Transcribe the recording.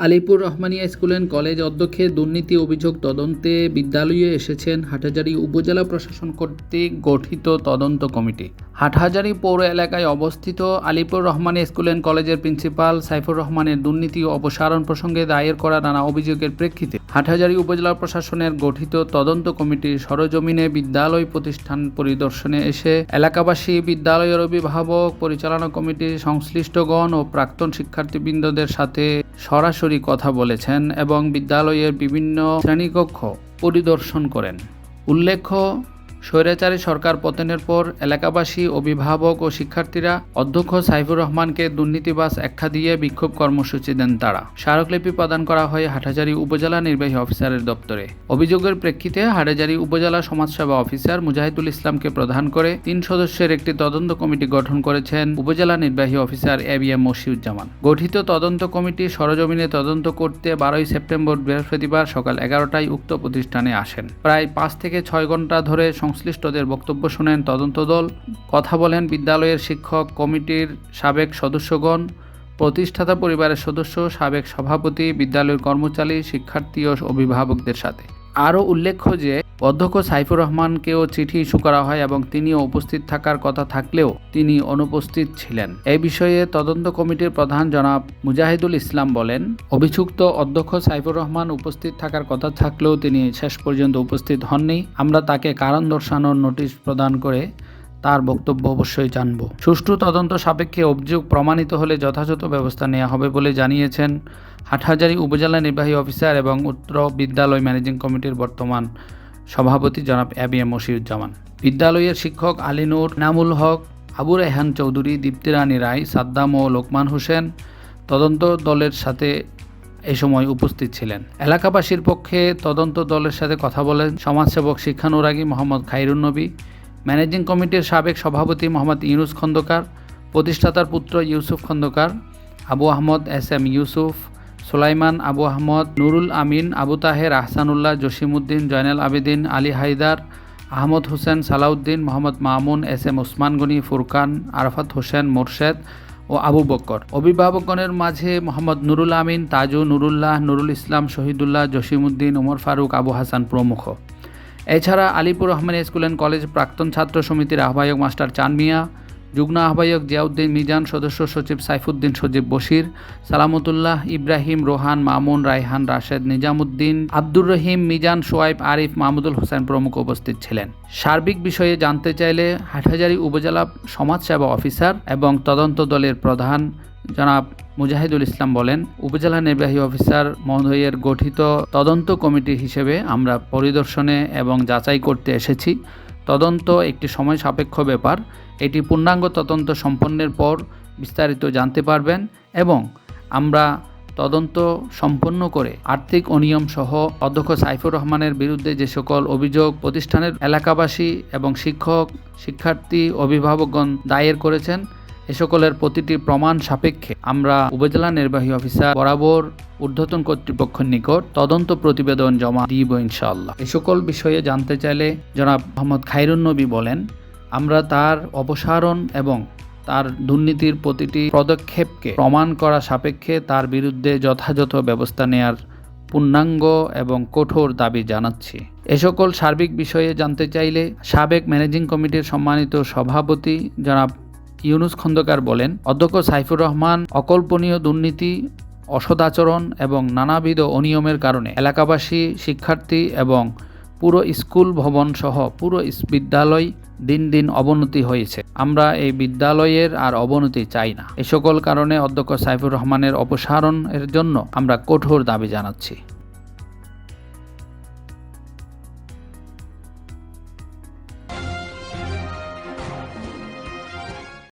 Alipur Rahmania school and college অধ্যক্ষে দুর্নীতি অভিযোগ তদন্তে বিদ্যালয়ে এসেছেন হাটহাজারী উপজেলা প্রশাসন কর্তৃক গঠিত তদন্ত কমিটি। হাটহাজারী পৌর এলাকায় অবস্থিত আলিপুর রহমানিয়া স্কুল অ্যান্ড কলেজের প্রিন্সিপাল সাইফুর রহমানের দুর্নীতি অপসারণ প্রসঙ্গে দায়ের করা নানা অভিযোগের প্রেক্ষিতে হাটহাজারী উপজেলা প্রশাসনের গঠিত তদন্ত কমিটি সরজমিনে বিদ্যালয় প্রতিষ্ঠান পরিদর্শনে এসে এলাকাবাসী, বিদ্যালয়ের অভিভাবক, পরিচালনা কমিটির সংশ্লিষ্টগণ ও প্রাক্তন শিক্ষার্থীবৃন্দদের সাথে সরাসরি কথা বলেছেন এবং বিদ্যালয়ের বিভিন্ন শ্রেণীকক্ষ পরিদর্শন করেন। উল্লেখ্য স্বৈরাচারী সরকার পতনের পর এলাকাবাসী, অভিভাবক ও শিক্ষার্থীরা অধ্যক্ষ সাইফুর রহমানকে দুর্নীতিবাস একখা দিয়ে বিক্ষোভ কর্মসূচি দেন তারা। স্মারকলিপি প্রদান করা হয় হাটহাজারী উপজেলা নির্বাহী অফিসারের দপ্তরে। অভিযোগের প্রেক্ষিতে হাটহাজারী উপজেলা সমাজসেবা অফিসার মুজাহিদুল ইসলামকে প্রধান করে তিন সদস্যের একটি তদন্ত কমিটি গঠন করেছেন উপজেলা নির্বাহী officer A B M Moshiuzzaman. গঠিত তদন্ত কমিটি সরজমিনে তদন্ত করতে বারোই সেপ্টেম্বর বৃহস্পতিবার সকাল এগারোটায় উক্ত প্রতিষ্ঠানে আসেন। প্রায় পাঁচ থেকে ছয় ঘণ্টা ধরে সংশ্লিষ্টদের বক্তব্য শুনেন তদন্ত দল। কথা বলেন বিদ্যালয়ের শিক্ষক কমিটির সাবেক সদস্যগণ, প্রতিষ্ঠাতা পরিবারের সদস্য, সাবেক সভাপতি, বিদ্যালয়ের কর্মচারী, শিক্ষার্থী ও অভিভাবকদের সাথে। আরও উল্লেখ্য যে, অধ্যক্ষ সাইফুর রহমানকেও চিঠি ইস্যু করা হয় এবং তিনিও উপস্থিত থাকার কথা থাকলেও তিনি অনুপস্থিত ছিলেন। এ বিষয়ে তদন্ত কমিটির প্রধান জনাব মুজাহিদুল ইসলাম বলেন, অভিযুক্ত অধ্যক্ষ সাইফুর রহমান উপস্থিত থাকার কথা থাকলেও তিনি শেষ পর্যন্ত উপস্থিত হননি। আমরা তাকে কারণ দর্শানোর নোটিশ প্রদান করে তার বক্তব্য অবশ্যই জানব। সুষ্ঠু তদন্ত সাপেক্ষে অভিযোগ প্রমাণিত হলে যথাযথ ব্যবস্থা নেওয়া হবে বলে জানিয়েছেন হাটহাজারী উপজেলা নির্বাহী অফিসার এবং উত্তর বিদ্যালয় ম্যানেজিং কমিটির বর্তমান সভাপতি জনাব এ বি এম মশিউজ্জামান। বিদ্যালয়ের শিক্ষক আলিনুর নামুল হক, আবু রেহান চৌধুরী দীপ্তিরানী রায়, সাদ্দাম ও লোকমান হোসেন তদন্ত দলের সাথে এ সময় উপস্থিত ছিলেন। এলাকাবাসীর পক্ষে তদন্ত দলের সাথে কথা বলেন সমাজসেবক শিক্ষানুরাগী মোহাম্মদ খাইরুন নবী ম্যানেজিং কমিটির সাবেক সভাপতি মোহাম্মদ ইউনুস খন্দকার, প্রতিষ্ঠাতার পুত্র Yusuf Khandakar, Abu Ahmad S M Yusuf, Sulaiman Abu Ahmad, Nurul Amin, Abu Taher Ahsanullah, Jasimuddin, Zainal Abedin, Ali Haidar, Ahmad Hossain Salauddin, Mohammad Mamun, S M Osman Gani, Furkan, Arafat Hossain Morshed ও আবু বক্কর। অভিভাবকগণের মাঝে মোহাম্মদ নুরুল আমিন, তাজু নুরুল্লাহ, নুরুল ইসলাম শহীদুল্লাহ, জসিমউদ্দিন ওমর ফারুক, আবু হাসান প্রমুখ। এছাড়া Alipur Rahman school and college প্রাক্তন ছাত্র সমিতির আহ্বায়ক master চান মিয়া যুগ্ম আহ্বায়ক জিয়াউদ্দিন মিজান, সদস্য সচিব সাইফুদ্দিন সজীব বশির, সালামতুল্লাহ ইব্রাহিম রোহান, মামুন রায়হান, রাশেদ নিজামুদ্দিন, আব্দুর রহিম মিজান, সোয়াইব আরিফ, মাহমুদুল হোসেন প্রমুখ উপস্থিত ছিলেন। সার্বিক বিষয়ে জানতে চাইলে হাটহাজারী উপজেলা সমাজসেবা অফিসার এবং তদন্ত দলের প্রধান জনাব মুজাহিদুল ইসলাম বলেন, উপজেলা নির্বাহী অফিসার মহোদয়ের গঠিত তদন্ত কমিটি হিসেবে আমরা পরিদর্শনে এবং যাচাই করতে এসেছি। তদন্ত একটি সময় সাপেক্ষ ব্যাপার। এটি পূর্ণাঙ্গ তদন্ত সম্পন্নের পর বিস্তারিত জানতে পারবেন এবং আমরা তদন্ত সম্পন্ন করে আর্থিক অনিয়ম সহ অধ্যক্ষ সাইফুর রহমানের বিরুদ্ধে যে সকল অভিযোগ প্রতিষ্ঠানের এলাকাবাসী এবং শিক্ষক, শিক্ষার্থী, অভিভাবকগণ দায়ের করেছেন এ সকলের প্রতিটি প্রমাণ সাপেক্ষে আমরা উপজেলা নির্বাহী অফিসার বরাবর ঊর্ধ্বতন কর্তৃপক্ষের নিকট তদন্ত প্রতিবেদন জমা দিব ইনশাআল্লাহ। এ সকল বিষয়ে জানতে চাইলে জনাব মোহাম্মদ খাইরুন নবী বলেন, আমরা তার অপসারণ এবং তার দুর্নীতির প্রতিটি পদক্ষেপকে প্রমাণ করা সাপেক্ষে তার বিরুদ্ধে যথাযথ ব্যবস্থা নেয়ার পূর্ণাঙ্গ এবং কঠোর দাবি জানাচ্ছি। এ সকল সার্বিক বিষয়ে জানতে চাইলে সাবেক ম্যানেজিং কমিটির সম্মানিত সভাপতি জনাব ইউনুস খন্দকার বলেন, অধ্যক্ষ সাইফুর রহমান, অকল্পনীয় দুর্নীতি অসদাচরণ এবং নানাবিধ অনিয়মের কারণে এলাকাবাসী, শিক্ষার্থী এবং পুরো স্কুল ভবন সহ পুরো বিদ্যালয় দিন দিন অবনতি হয়েছে। আমরা এই বিদ্যালয়ের আর অবনতি চাই না। এ সকল কারণে অধ্যক্ষ সাইফুর রহমানের অপসারণের জন্য আমরা কঠোর দাবি জানাচ্ছি।